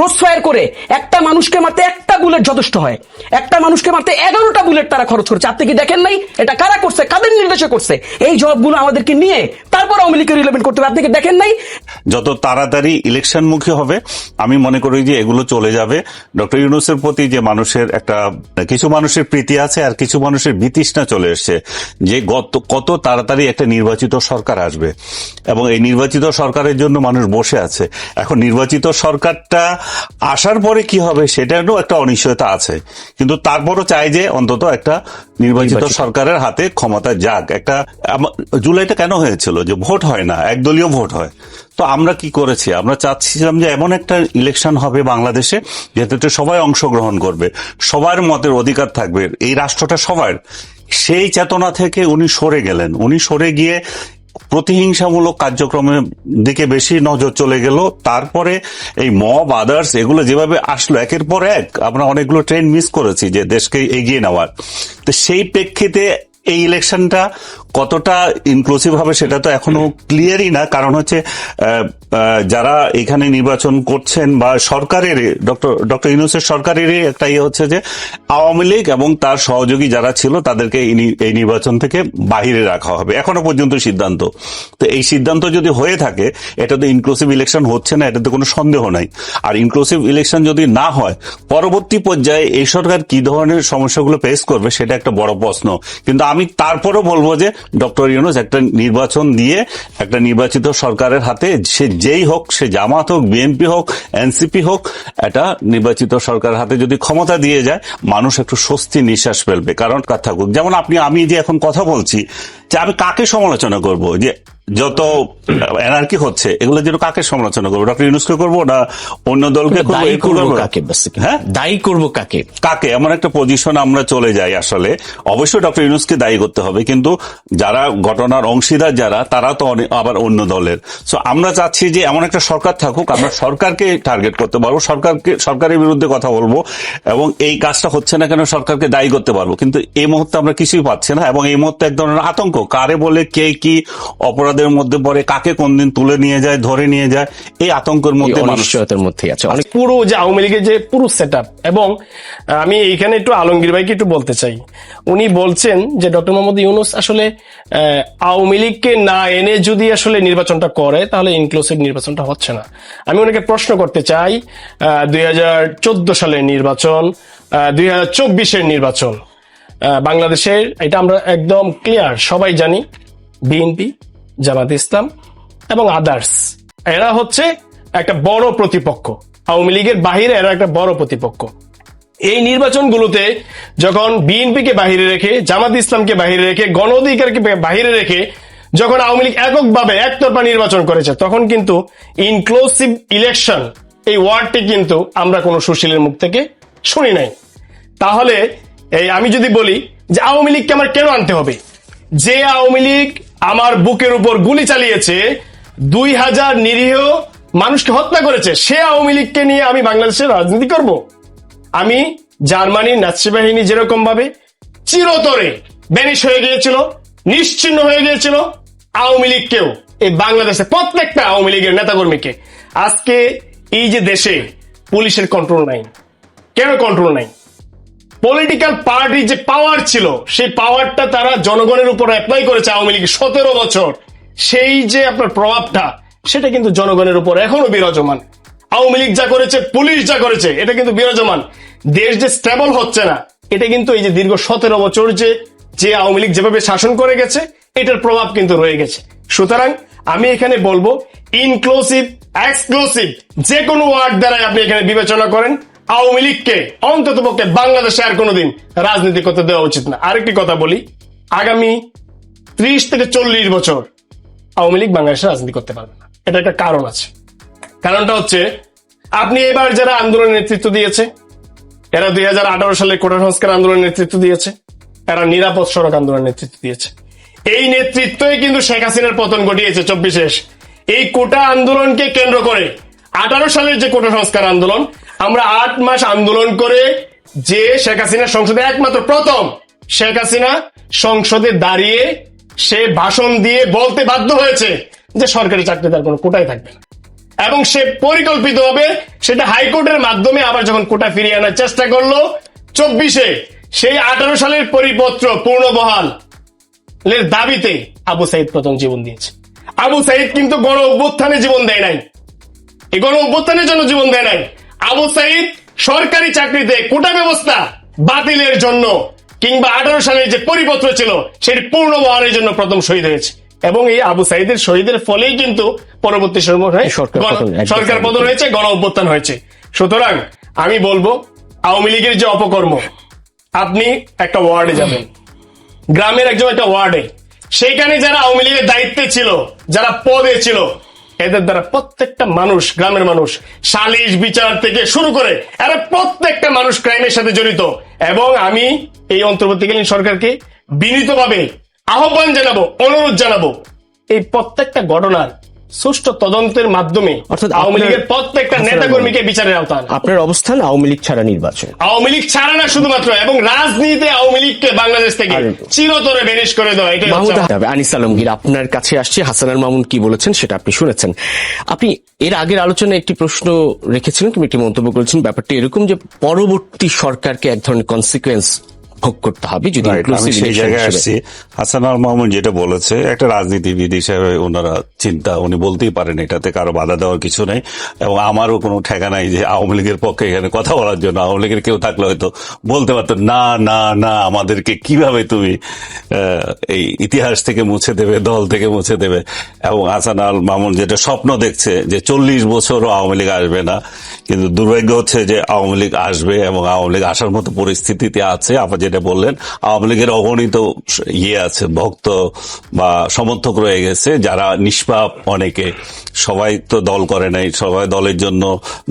Cross করে একটা মানুষকে মারতে একটা বুলেট যথেষ্ট হয়। একটা মানুষকে মারতে এগারোটা বুলেট তারা খরচ করছে। আপনি কি দেখেন নাই? এটা কারা করছে? কাদের নির্দেশে করছে? এই জবাবগুলো আমাদেরকে নিয়ে তারপর আওয়ামী লীগকে রিলেভেন্ট করতে হবে। আপনি কি দেখেন নাই? যত তাড়াতাড়ি ইলেকশন মুখী হবে, আমি মনে করি যে এগুলো চলে যাবে। ডক্টর ইউনুসের প্রতি যে মানুষের একটা, কিছু মানুষের প্রীতি আছে আর কিছু মানুষের বিতৃষ্ণা চলে এসছে যে গত, কত তাড়াতাড়ি একটা নির্বাচিত সরকার আসবে। এবং এই নির্বাচিত সরকারের জন্য মানুষ বসে আছে। এখন নির্বাচিত সরকারটা আসার পরে কি হবে সেটারও একটা অনিশ্চয়তা আছে। কিন্তু তারপরও চাই যে অন্তত একটা নির্বাচিত সরকারের হাতে ক্ষমতা যাক। একটা জুলাইটা কেন হয়েছিল? যে ভোট হয় না একদলীয় ভোট হয়। তো আমরা কি করেছি? আমরা চাচ্ছিলাম যে এমন একটা ইলেকশন হবে বাংলাদেশে যেটাতে সবাই অংশগ্রহণ করবে। সবার মতের অধিকার থাকবে। এই রাষ্ট্রটা সবার। সেই চেতনা থেকে উনি সরে গেলেন। উনি সরে গিয়ে প্রতিহিংসামূলক কার্যক্রমের দিকে বেশি নজর চলে গেল। তারপরে এই মব আদার্স এগুলো যেভাবে আসলো, একের পর এক আমরা অনেকগুলো ট্রেন মিস করেছি যে দেশকে এগিয়ে নেওয়ার। তো সেই প্রেক্ষিতে এই ইলেকশনটা কতটা ইনক্লুসিভ হবে সেটা তো এখনও ক্লিয়ারই না। কারণ হচ্ছে যারা এখানে নির্বাচন করছেন বা সরকারের, ডক্টর ডক্টর ইউনুসের সরকারেরই একটা ইয়ে হচ্ছে যে, আওয়ামী লীগ এবং তার সহযোগী যারা ছিল, তাদেরকে এই নির্বাচন থেকে বাহিরে রাখা হবে। এখনও পর্যন্ত সিদ্ধান্ত। তো এই সিদ্ধান্ত যদি হয়ে থাকে, এটা তো ইনক্লুসিভ ইলেকশন হচ্ছে না, এটাতে কোনো সন্দেহ নাই। আর ইনক্লুসিভ ইলেকশন যদি না হয়, পরবর্তী পর্যায়ে এই সরকার কি ধরনের সমস্যাগুলো ফেস করবে, সেটা একটা বড় প্রশ্ন। কিন্তু আমি তারপরও বলব যে ডক্টর ইউনুস একটা নির্বাচন দিয়ে একটা নির্বাচিত সরকারের হাতে সে যেই হোক, সে জামাত হোক, বিএনপি হোক, এনসিপি হোক এটা নির্বাচিত সরকারের হাতে যদি ক্ষমতা দিয়ে যায়, মানুষ একটু স্বস্তি নিঃশ্বাস ফেলবে। কারণ কথা যেমন আপনি, আমি যে এখন কথা বলছি, যে আমি কাকে সমালোচনা করব? যে যত এনার্কি হচ্ছে এগুলো যেন কাকে সমালোচনা করব? ডক্টর ইউনুসকে করব না অন্য দলকে করব? কাকে হ্যাঁ? দায়ী করব কাকে? কাকে? এমন একটা পজিশন আমরা চলে যাই আসলে। অবশ্যই ডক্টর ইউনুসকে দায়ী করতে হবে কিন্তু যারা ঘটনার অংশীদার যারা তারা তো আবার অন্য দলের। সো আমরা চাচ্ছি যে এমন একটা সরকার থাকুক আমরা সরকারকে টার্গেট করতে পারব সরকারকে সরকারের বিরুদ্ধে কথা বলব এবং এই কাজটা হচ্ছে না কেন সরকারকে দায়ী করতে পারব। কিন্তু এই মুহূর্তে আমরা কিছুই পাচ্ছি না এবং এই মুহূর্তে এক ধরনের আতঙ্ক। কারে বলে কে কি অপরাধের মধ্যে পড়ে কাকে কোন দিন তুলে নিয়ে যায় ধরে নিয়ে যায় এই আতঙ্কের মধ্যে অনিশ্চয়তার মধ্যেই আছে। অনেক পুরো যে আওয়ামী লীগের যে পুরো সেট এবং আমি এইখানে একটু আলমগীর ভাইকে একটু বলতে চাই। উনি বলছেন যে ডক্টর মোহাম্মদ ইউনুস আসলে আওয়ামী লীগকে না এনে যদি আসলে নির্বাচনটা করে তাহলে ইনক্লুসিভ নির্বাচনটা হচ্ছে না। আমি ওনাকে প্রশ্ন করতে চাই দুই হাজার চোদ্দ সালের নির্বাচন দুই হাজার চব্বিশের নির্বাচন আহ, বাংলাদেশের এটা আমরা একদম ক্লিয়ার সবাই জানি বিএনপি জামাত ইসলাম এবং আদার্স এরা হচ্ছে একটা বড় প্রতিপক্ষ। আওয়ামী লীগের বাহিরে এরা একটা বড় প্রতিপক্ষ। এই নির্বাচনগুলোতে যখন বিএনপিকে বাহিরে রেখে, জামাত ইসলামকে বাহিরে রেখে, গণ অধিকারকে বাহিরে রেখে যখন আওয়ামী লীগ এককভাবে একতরফা নির্বাচন করেছে, তখন কিন্তু ইনক্লুসিভ ইলেকশন এই ওয়ার্ডটি কিন্তু আমরা কোনো সুশীলের মুখ থেকে শুনি নাই। তাহলে এই আমি যদি বলি যে আওয়ামী লীগকে আমার কেন আনতে হবে? যে আওয়ামী লীগ আমার বুকের উপর গুলি চালিয়েছে, দুই হাজার নিরীহ মানুষকে হত্যা করেছে, সে আওয়ামী লীগকে নিয়ে আমি বাংলাদেশের রাজনীতি করব। আমি জার্মানির নাৎসি বাহিনী যেরকম ভাবে চিরতরে ব্যানিশ হয়ে গিয়েছিল, নিশ্চিন্ন হয়ে গিয়েছিল, আওয়ামী লীগকেও, এই বাংলাদেশে প্রত্যেকটা আওয়ামী লীগের নেতাকর্মীকে। আজকে এই যে দেশে পুলিশের কন্ট্রোল নাই। কেন কন্ট্রোল নাই? পলিটিক্যাল পার্টির যে পাওয়ার ছিল, সেই পাওয়ারটা তারা জনগণের উপর অ্যাপ্লাই করেছে আওয়ামী লীগ সতেরো বছর। সেই যে আপনার প্রভাবটা, সেটা কিন্তু জনগণের উপর এখনও বিরাজমান। আওয়ামী লীগ যা করেছে, পুলিশ যা করেছে, এটা কিন্তু বিরাজমান। দেশ যে স্টেবল হচ্ছে না, এটা কিন্তু এই যে দীর্ঘ সতেরো বছর যে যে আওয়ামী লীগ যেভাবে শাসন করে গেছে, এটার প্রভাব কিন্তু রয়ে গেছে। সুতরাং আমি এখানে বলব ইনক্লুসিভ এক্সক্লুসিভ যে কোনো ওয়ার্ড দ্বারাই আপনি এখানে বিবেচনা করেন। আওয়ামী লীগকে অন্তত পক্ষে বাংলাদেশে আর কোনোদিন রাজনীতি করতে দেওয়া উচিত না। আরেকটি কথা বলি, আগামী ত্রিশ থেকে চল্লিশ বছর আওয়ামী লীগ বাংলাদেশে রাজনীতি করতে পারবে না। এটা একটা কারণ আছে। কারণটা হচ্ছে, আপনি এবার যারা আন্দোলনের নেতৃত্ব দিয়েছে, এরা দুই হাজার আঠারো সালে কোটা সংস্কার আন্দোলনের নেতৃত্ব দিয়েছে, এরা নিরাপদ সড়ক আন্দোলনের নেতৃত্ব দিয়েছে। এই নেতৃত্বই কিন্তু শেখ হাসিনার পতন ঘটিয়েছে চব্বিশে এই কোটা আন্দোলনকে কেন্দ্র করে আঠারো সালের যে কোটা সংস্কার আন্দোলন আমরা আট মাস আন্দোলন করে যে শেখ হাসিনা সংসদে একমাত্র প্রথম শেখ হাসিনা সংসদে দাঁড়িয়ে সে ভাষণ দিয়ে বলতে বাধ্য হয়েছে যে সরকারি চাকরি তার কোনো কোটাই থাকবে না। এবং সে পরিকল্পিত হবে সেটা হাইকোর্টের মাধ্যমে আবার যখন কোটা ফিরিয়ে আনার চেষ্টা করল, চব্বিশে সেই আঠারো সালের পরিপত্র পূর্ণবহাল এর দাবিতে আবু সাইদ প্রথম জীবন দিয়েছে। আবু সাইদ কিন্তু গণ অভ্যুত্থানে জীবন দেয় নাই। এই গণ অভ্যুত্থানের জন্য জীবন দেয় নাই। আবু সাইদ সরকারি চাকরিতে কোটা ব্যবস্থা বাতিলের জন্য কিংবা আঠারো সালের যে পরিপত্র ছিল সেটি পূর্ণ বহালের জন্য প্রথম শহীদ হয়েছে। এবং এই আবু সাইদের শহীদের ফলেই কিন্তু পরবর্তী সময় সরকার গণ- পতন, হয়েছে গণ অভ্যুত্থান হয়েছে। সুতরাং আমি বলব আওয়ামী লীগের যে অপকর্ম আপনি একটা ওয়ার্ডে যাবেন। গ্রামের একজন একটা ওয়ার্ডে। সেইখানে যারা আওয়ামী লীগের দায়িত্বে ছিল যারা পদে ছিল এদের দ্বারা প্রত্যেকটা মানুষ, গ্রামের মানুষ, সালিশ বিচার থেকে শুরু করে এরা প্রত্যেকটা মানুষ ক্রাইমের সাথে জড়িত। এবং আমি এই অন্তর্বর্তীকালীন সরকারকে বিনীতভাবে আহ্বান জানাব, অনুরোধ জানাব, এই প্রত্যেকটা ঘটনার সুষ্ঠু তদন্তের মাধ্যমে অর্থাৎ আওয়ামী আপনার- লীগের প্রত্যেকটা কর্মীকে বিচারের আওতা আনা। আপনার অবস্থান আওয়ামী লীগ ছাড়া নির্বাচন। আওয়ামী লীগ ছাড়া না শুধুমাত্র এবং রাজনীতিতে আওয়ামী লীগকে বাংলাদেশ থেকে চিরতরে বেনিশ করে দেওয়া এটাই আনিস আলমগীর আপনার কাছে আসছে হাসান আল মামুন কি বলেছেন সেটা আপনি শুনেছেন। আপনি এর আগের আলোচনায় একটি প্রশ্ন রেখেছিলেন তুমি একটি মন্তব্য করেছেন ব্যাপারটি এরকম যে পরবর্তী সরকারকে এক ধরনের কনসিকুয়েন্স ভোগ করতে হবে যদি সেই জায়গায় আসছি। হাসান আল মাহমুদ যেটা বলেছে একটা রাজনীতিবিদ হিসেবে ওনারা চিন্তা উনি বলতেই পারেন এটাতে কারও বাধা দেওয়ার কিছু নেই এবং আমারও কোনো ঠেকা নাই যে আওয়ামী লীগের পক্ষে এখানে কথা বলার জন্য আওয়ামী লীগের কেউ থাকলে হয়তো বলতে পারতো না না না আমাদেরকে কীভাবে তুমি এই ইতিহাস থেকে মুছে দেবে দল থেকে মুছে দেবে? এবং হাসান আল মামুন যেটা স্বপ্ন দেখছে যে চল্লিশ বছরও আওয়ামী লীগ আসবে না কিন্তু দুর্ভাগ্য হচ্ছে যে আওয়ামী লীগ আসবে এবং আওয়ামী লীগ আসার মতো পরিস্থিতিতে আছে আপনি যেটা বললেন, আওয়ামী লীগের অগণিত ইয়ে আছে, ভক্ত বা সমর্থক রয়ে গেছে, যারা নিষ্পাপ অনেকে। সবাই তো দল করে নাই, সবাই দলের জন্য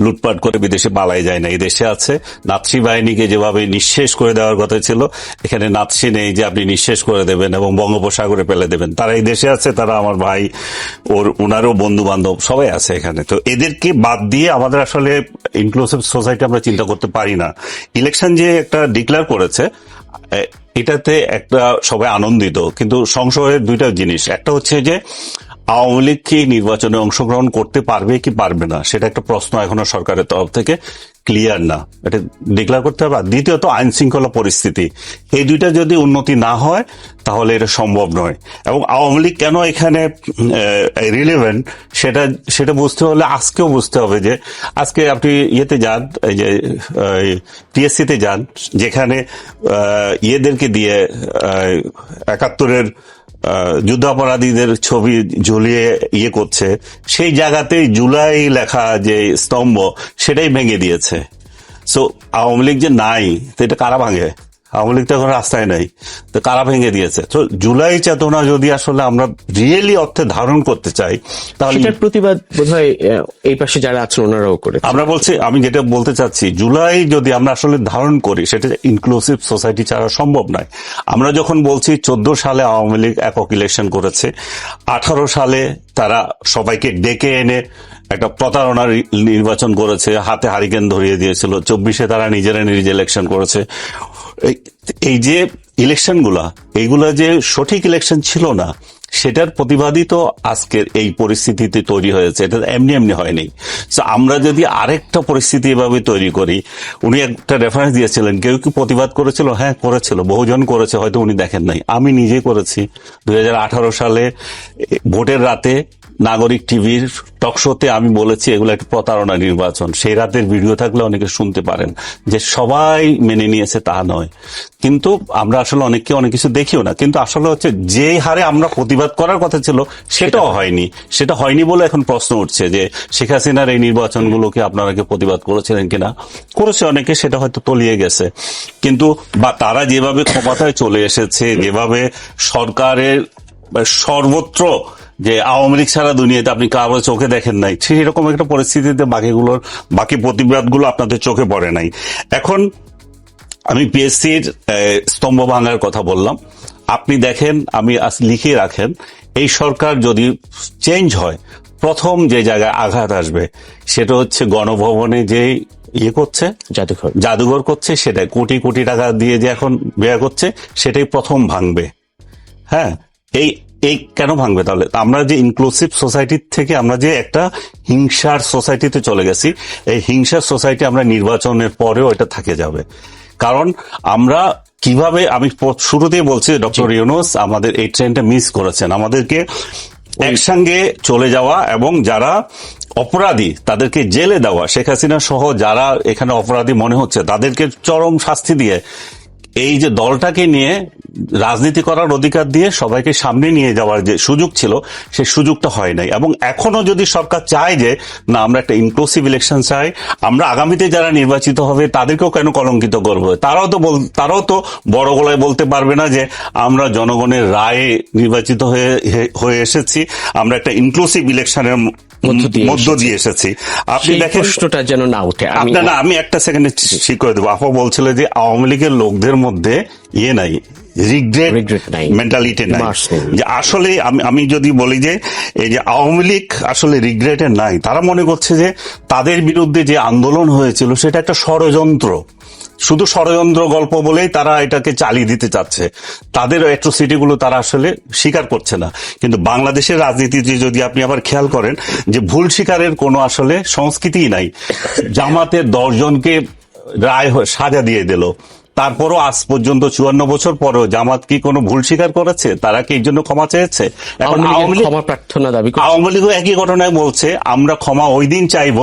লুটপাট করে বিদেশে পালাই যায় না এই দেশে আছে, নাৎসি বাহিনীকে যেভাবে নিঃশেষ করে দেওয়ার কথা ছিল, এখানে নাৎসি নেই যে আপনি নিঃশেষ করে দেবেন এবং বঙ্গোপসাগরে ফেলে দেবেন। তারা এই দেশে আছে, তারা আমার ভাই, ওর ওনারও বন্ধু বান্ধব সবাই আছে এখানে। তো এদেরকে বাদ দিয়ে আমাদের আসলে ইনক্লুসিভ সোসাইটি আমরা চিন্তা করতে পারি না। ইলেকশন যে একটা ডিক্লেয়ার করেছে এটাতে একটা সবাই আনন্দিত। কিন্তু সংশয়ের দুইটা জিনিস। একটা হচ্ছে যে আওয়ামী লীগ কি নির্বাচনে অংশগ্রহণ করতে পারবে কি পারবে না? সেটা একটা প্রশ্ন এখনও সরকারের তরফ থেকে ক্লিয়ার না। এটা ডিক্লেয়ার করতে হবে। আর দ্বিতীয়ত আইন শৃঙ্খলা পরিস্থিতি। এই দুইটা যদি উন্নতি না হয়, তাহলে এটা সম্ভব নয়। এবং আওয়ামী লীগ কেন এখানে রিলেভেন্ট সেটা সেটা বুঝতে হলে আজকেও বুঝতে হবে যে, আজকে আপনি ইয়েতে যান, এই যে টিএসসিতে যান, যেখানে ইয়েদেরকে দিয়ে একাত্তরের যুদ্ধাপরাধীদের ছবি ঝুলিয়ে ইয়ে করছে, সেই জায়গাতেই জুলাই লেখা যে স্তম্ভ, সেটাই ভেঙে দিয়েছে। সো আওয়ামী লীগ যে নাই তো এটা কারা ভাঙে? আওয়ামী লীগ তো এখন রাস্তায় নাই। তো কারা ভেঙে দিয়েছে? তো জুলাই চেতনা যদি আসলে আমরা রিয়েলি অর্থে ধারণ করতে চাই তাহলে প্রতিবাদ বোধহয় এই পাশে যারা আছেন ওনারাও করে আমরা বলছি আমি যেটা বলতে চাচ্ছি জুলাই যদি আমরা আসলে ধারণ করি সেটা ইনক্লুসিভ সোসাইটি ছাড়া সম্ভব নয়। আমরা যখন বলছি চোদ্দ সালে আওয়ামী লীগ একক ইলেকশন করেছে আঠারো সালে তারা সবাইকে ডেকে এনে একটা প্রতারণার নির্বাচন করেছে, হাতে হারিকেন ধরিয়ে দিয়েছিল, চব্বিশে তারা নিজেরা নিজ ইলেকশন করেছে। এই- যে ইলেকশনগুলা এইগুলা যে সঠিক ইলেকশন ছিল না সেটার প্রতিবাদই তো আজকের এই পরিস্থিতিতে তৈরি হয়েছে। এটা এমনি এমনি হয়নি। তো আমরা যদি আরেকটা পরিস্থিতি এভাবে তৈরি করি, উনি একটা রেফারেন্স দিয়েছিলেন, কেউ কি প্রতিবাদ করেছিল? হ্যাঁ করেছিল। বহুজন করেছে, হয়তো উনি দেখেন নাই। আমি নিজে করেছি। দুই হাজার আঠারো সালে ভোটের রাতে নাগরিক টিভির টকশোতে আমি বলেছি এগুলো একটা প্রতারণা নির্বাচন। সেই রাতের ভিডিও থাকলে অনেকে শুনতে পারেন। যে সবাই মেনে নিয়েছে তা নয়। কিন্তু আমরা আসলে অনেককে অনেক কিছু দেখিও না। কিন্তু আসলে হচ্ছে যে হারে আমরা প্রতিবাদ করার কথা ছিল সেটাও হয়নি। সেটা হয়নি বলে এখন প্রশ্ন উঠছে যে শেখ হাসিনার এই নির্বাচনগুলোকে আপনারা কি প্রতিবাদ করেছিলেন কিনা? করেছে অনেকে সেটা হয়তো তলিয়ে গেছে। কিন্তু বা তারা যেভাবে ক্ষমতায় চলে এসেছে যেভাবে সরকারের সর্বত্র যে আওয়ামী লীগ সারা দুনিয়াতে আপনি কারও চোখে দেখেন নাই। সেই রকম একটা পরিস্থিতিতে বাকিগুলোর বাকি প্রতিবাদগুলো আপনাদের চোখে পড়ে নাই। এখন আমি পিএসসির স্তম্ভ ভাঙার কথা বললাম। আপনি দেখেন আমি আজ লিখে রাখেন এই সরকার যদি চেঞ্জ হয় প্রথম যে জায়গায় আঘাত আসবে সেটা হচ্ছে গণভবনে যে ইয়ে করছে জাদুঘর। জাদুঘর করছে সেটাই কোটি কোটি টাকা দিয়ে যে এখন ব্যয় করছে সেটাই প্রথম ভাঙবে। হ্যাঁ এই এই কেন ভাঙবে তাহলে? আমরা যে ইনক্লুসিভ সোসাইটি থেকে আমরা যে একটা হিংসার সোসাইটিতে চলে গেছি এই হিংসার সোসাইটি আমরা নির্বাচনের পরেও এটা থাকে যাবে। কারণ আমরা কীভাবে আমি শুরুতেই বলছি ডক্টর ইউনুস আমাদের এই ট্রেনটা মিস করেছেন। আমাদেরকে একসঙ্গে চলে যাওয়া এবং যারা অপরাধী তাদেরকে জেলে দেওয়া শেখ হাসিনা সহ যারা এখানে অপরাধী মনে হচ্ছে তাদেরকে চরম শাস্তি দিয়ে এই যে দলটাকে নিয়ে রাজনীতি করার অধিকার দিয়ে সবাইকে সামনে নিয়ে যাওয়ার যে সুযোগ ছিল সেই সুযোগটা হয় নাই। এবং এখনও যদি সরকার চায় যে না আমরা একটা ইনক্লুসিভ ইলেকশন চাই আমরা আগামীতে যারা নির্বাচিত হবে তাদেরকেও কেন কলঙ্কিত করব? তারাও তো তারাও তো বড় গলায় বলতে পারবে না যে আমরা জনগণের রায়ে নির্বাচিত হয়ে হয়ে এসেছি আমরা একটা ইনক্লুসিভ ইলেকশনের মধ্য দিয়ে এসেছি। আপনি দেখেন প্রশ্নটা যেন না উঠে আপনার না আমি একটা সেকেন্ডে ঠিক করে দেবো। আপা বলছিল যে আওয়ামী লীগের লোকদের মধ্যে ইয়ে নাই। রিগ্রেট মেন্টালিটি নাই। যে আসলে আমি আমি যদি বলি যে এই যে আওয়ামী লীগ আসলে রিগ্রেটে নাই। তারা মনে করছে যে তাদের বিরুদ্ধে যে আন্দোলন হয়েছিল সেটা একটা ষড়যন্ত্র। শুধু ষড়যন্ত্র গল্প বলেই তারা এটাকে চালিয়ে দিতে চাচ্ছে। তাদের অ্যাট্রোসিটি গুলো তারা আসলে স্বীকার করছে না। কিন্তু বাংলাদেশের রাজনীতিতে যদি আপনি আবার খেয়াল করেন যে ভুল স্বীকারের কোনো আসলে সংস্কৃতিই নাই। জামাতের দশজনকে রায় সাজা দিয়ে দিল। তারপরও আজ পর্যন্ত চুয়ান্ন বছর পরেও জামাত কি কোনো ভুল স্বীকার করেছে? তারা কি এই জন্য ক্ষমা চেয়েছে? এখন আওয়ামী লীগ ক্ষমা প্রার্থনা দাবি আওয়ামী লীগও একই ঘটনায় বলছে আমরা ক্ষমা ওই দিন চাইব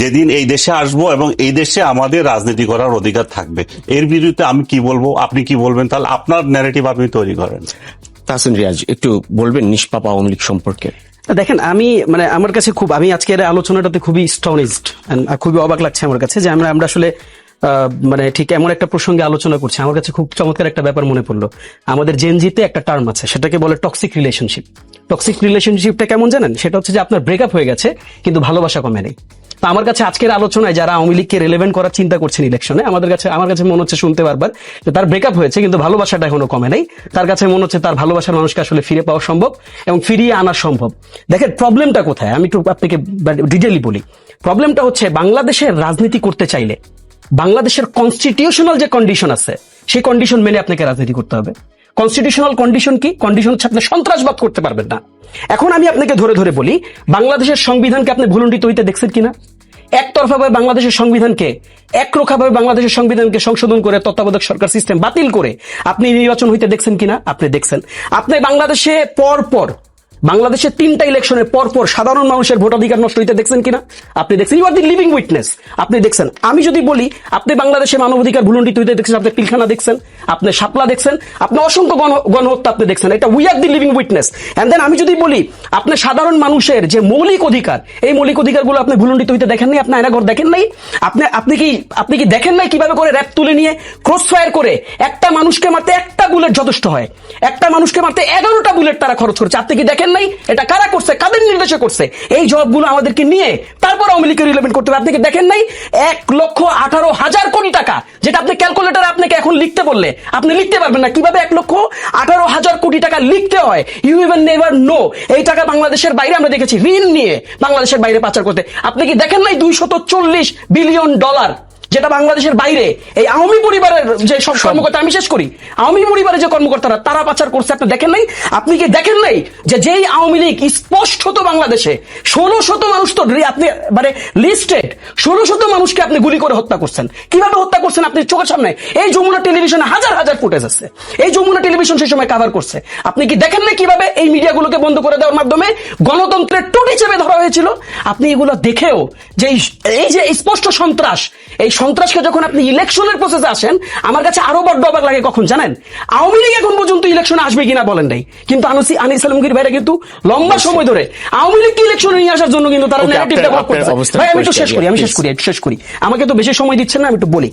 যেদিন এই দেশে আসব এবং এই দেশে আমাদের রাজনীতি করার অধিকার থাকবে। এর বিরুদ্ধে আমি কি বলব? আপনি কি বলবেন? তাহলে আপনার ন্যারেটিভ আপনি তৈরি করেন। তাহসিন রিয়াজ একটু বলবেন নিষ্পাপ আওয়ামী লীগ সম্পর্কে। দেখেন আমি মানে আমার কাছে খুব আমি আজকের আলোচনাটাতে খুবই স্টনিস্ট খুবই অবাক লাগছে আমার কাছে যে আমরা আমরা আসলে মানে ঠিক এমন একটা প্রসঙ্গে আলোচনা করছি। আমার কাছে খুব চমৎকার একটা ব্যাপার মনে পড়ল। আমাদের জেনজিতে একটা টার্ম আছে, সেটাকে বলে টক্সিক রিলেশনশিপ টক্সিক রিলেশনশিপটা কেমন জানেন? সেটা হচ্ছে যে আপনার ব্রেকআপ হয়ে গেছে, কিন্তু ভালোবাসা কমে নেই। তো আমার কাছে আজকের আলোচনায় যারা আওয়ামী লীগকে রেলেভেন্ট করার চিন্তা করছেন ইলেকশনে আমাদের কাছে, আমার কাছে মনে হচ্ছে শুনতে বারবার যে তার ব্রেকআপ হয়েছে, কিন্তু ভালোবাসাটা এখনও কমে নাই। তার কাছে মনে হচ্ছে তার ভালোবাসার মানুষকে আসলে ফিরে পাওয়া সম্ভব এবং ফিরিয়ে আনা সম্ভব। দেখেন প্রবলেমটা কোথায়? আমি একটু আপনাকে ডিটেলি বলি। প্রবলেমটা হচ্ছে বাংলাদেশের রাজনীতি করতে চাইলে বাংলাদেশের কনস্টিটিউশনাল যে কন্ডিশন আছে, সেই কন্ডিশন মেনে আপনাকে রাজনীতি করতে হবে। কনস্টিটিউশনাল কন্ডিশন কি? কন্ডিশন হচ্ছে আপনি সন্ত্রাসবাদ করতে পারবেন না। এখন আমি আপনাকে ধরে ধরে বলি, বাংলাদেশের সংবিধানকে আপনি ভুলুণ্ঠিত হইতে দেখছেন কিনা? একতরফাভাবে বাংলাদেশের সংবিধানকে, একরোখাভাবে বাংলাদেশের সংবিধানকে সংশোধন করে তত্ত্বাবধায়ক সরকার সিস্টেম বাতিল করে আপনি নির্বাচন হইতে দেখছেন কিনা? আপনি দেখছেন। আপনি বাংলাদেশে পর পর বাংলাদেশের তিনটা ইলেকশনের পর পর সাধারণ মানুষের ভোটাধিকার নষ্ট হইতে দেখছেন কিনা? আপনি দেখছেন you are the living witness আপনি দেখছেন, আমি যদি বলি, আপনি বাংলাদেশে মানবাধিকার ভুলণ্ডিত হইতে দেখছেন, আপনি পিলখানা দেখছেন, আপনি শাপলা দেখছেন, আপনি অসংখ্য গণ- গণহত্যা আপনি দেখছেন, এটা we are the living witness and then আমি যদি বলি, আপনি সাধারণ মানুষের যে মৌলিক অধিকার, এই মৌলিক অধিকারগুলো আপনি ভুলণ্ডিত হইতে দেখেন নাই, আপনি আয়নাঘর দেখেন নাই? আপনি আপনি কি আপনি কি দেখেন নাই কীভাবে করে র্যাপ তুলে নিয়ে ক্রস ফায়ার করে একটা মানুষকে মারতে একটা বুলেট যথেষ্ট হয়? একটা মানুষকে মারতে এগারোটা বুলেট তারা খরচ করছে। আপনি কি দেখেন নাই এটা কারা করছে, কাদের নির্দেশে করছে? এই জবাবগুলো আমাদেরকে নিয়ে তারপর আওয়ামী লীগের রিলেভেন্ট করতে হবে। আপনি কি দেখেন নাই? এক লক্ষ আঠারো হাজার কোটি টাকা, যেটা আপনি ক্যালকুলেটার আপনাকে এখন লিখতে বললে, আপনি লিখতে পারবেন না। কীভাবে এক লক্ষ আঠারো হাজার কোটি টাকা লিখতে হয়? ইউ ইভেন নেভার নো এই টাকা বাংলাদেশের বাইরে আমরা দেখেছি। ঋণ নিয়ে বাংলাদেশের বাইরে পাচার করতে। আপনি কি দেখেন নাই? দুইশত চল্লিশ বিলিয়ন ডলার যেটা বাংলাদেশের বাইরে এই আওয়ামী পরিবারের যে সব কর্মকর্তা আমি শেষ করি। আওয়ামী পরিবারের যে কর্মকর্তারা তারা পাচার করছে আপনি দেখেন নাই? আপনি কি দেখেন নাই যে যেই আওয়ামী লীগ স্পষ্টত বাংলাদেশে ষোলো শত মানুষ তো আপনি মানে লিস্টেড ষোলো শত মানুষকে আপনি গুলি করে হত্যা করছেন। কীভাবে হত্যা করছেন আপনি চোখের সামনে? এই যমুনা টেলিভিশনে হাজার হাজার ফুটেজ আছে। এই যমুনা টেলিভিশন সেই সময় কাভার করছে। আপনি কি দেখেন না কীভাবে এই মিডিয়াগুলোকে বন্ধ করে দেওয়ার মাধ্যমে গণতন্ত্রের টুটি চেপে ধরা হয়েছিল? আপনি এগুলো দেখেও যে এই যে স্পষ্ট সন্ত্রাস এই সন্ত্রাসকে যখন আপনি ইলেকশনের প্রসেসে আসেন আমার কাছে আরও বড্ড অবাক লাগে কখন জানেন? আওয়ামী লীগ এখন পর্যন্ত ইলেকশনে আসবে কিনা বলেন নাই। কিন্তু আনিস আনিস আলমগীর ভাইরা কিন্তু লম্বা সময় ধরে আওয়ামী লীগকে ইলেকশনে নিয়ে আসার জন্য কিন্তু তারা নেগেটিভ ডেভেলপ আপনার করছে। ভাই আমি একটু শেষ করি আমি শেষ করি একটু শেষ করি। আমাকে তো বেশি সময় দিচ্ছেন না আমি একটু বলি।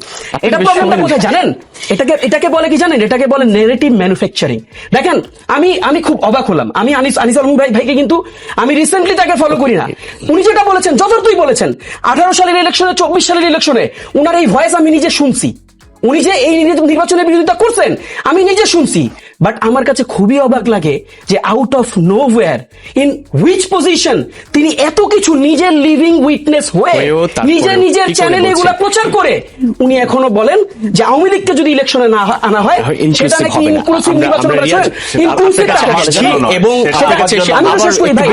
এটা বেশি প্রবলেমটা কোথায় জানেন? এটাকে এটাকে বলে কি জানেন? এটাকে বলে নেগেটিভ ম্যানুফ্যাকচারিং দেখেন আমি আমি খুব অবাক হলাম। আমি আনিস আনিস আলম ভাই ভাইকে কিন্তু আমি রিসেন্টলি তাকে ফলো করি না। উনি যেটা বলেছেন যথার্থই বলেছেন আঠারো সালের ইলেকশনে চব্বিশ সালের ইলেকশনে উনার এই ভয়েস আমি নিজে শুনছি। উনি যে এই নির্বাচনের বিরোধিতা করছেন আমি নিজে শুনছি। বাট আমার কাছে খুবই অবাক লাগে যে out of nowhere in which position তিনি এত কিছু নিজের লিভিং উইটনেস হয়ে নিজে নিজের চ্যানেলে এগুলা? প্রচার করে। উনি এখনও বলেন যে আওয়ামী লীগকে যদি ইলেকশনে না আনা হয় সেটা নাকি ইনক্লুসিভ নির্বাচন ইনক্লুসিভ এবং আমি শেষ করি ভাই।